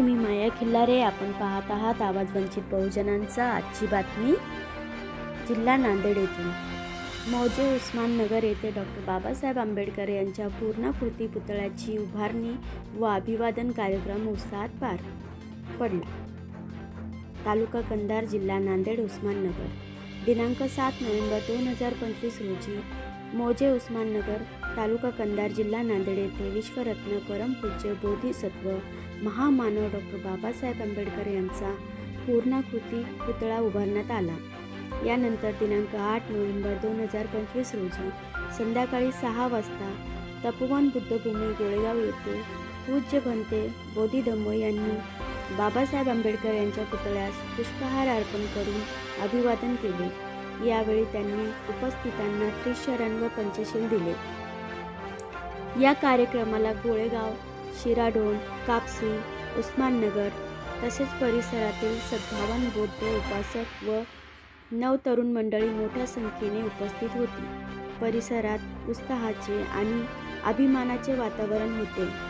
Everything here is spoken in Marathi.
मी माया खिल्लारे. आपण पाहत आहात आवाज वंचित बहुजनांचा. आजची बातमी जिल्हा नांदेड येथून. मौजे उस्मान नगर येथे डॉक्टर बाबासाहेब आंबेडकर यांच्या पूर्णाकृती पुतळ्याची उभारणी व अभिवादन कार्यक्रम उत्साहात पार पडला. तालुका कंधार जिल्हा नांदेड उस्माननगर दिनांक सात नोव्हेंबर दोन हजार पंचवीस रोजी मोजे उस्माननगर तालुका कंधार जिल्हा नांदेड येथे विश्वरत्न परमपूज्य बोधिसत्व महामानव डॉक्टर बाबासाहेब आंबेडकर यांचा पूर्णाकृती पुतळा उभारण्यात आला. यानंतर दिनांक आठ नोव्हेंबर दोन हजार पंचवीस रोजी संध्याकाळी सहा वाजता तपोवन बुद्धभूमी गोळेगाव येथे पूज्य भंते बोधिधम्म यांनी बाबासाहेब आंबेडकर यांच्या पुतळ्यास पुष्पहार अर्पण करून अभिवादन केले. यावेळी त्यांनी उपस्थितांना त्रिशरण व पंचशील दिले. या कार्यक्रमाला गोळेगाव शिराडोण कापसी उस्माननगर तसेच परिसरातील सद्भावन बौद्ध उपासक व नव तरुण मंडळी मोठ्या संख्येने उपस्थित होती. परिसरात उत्साहाचे आणि अभिमानाचे वातावरण होते.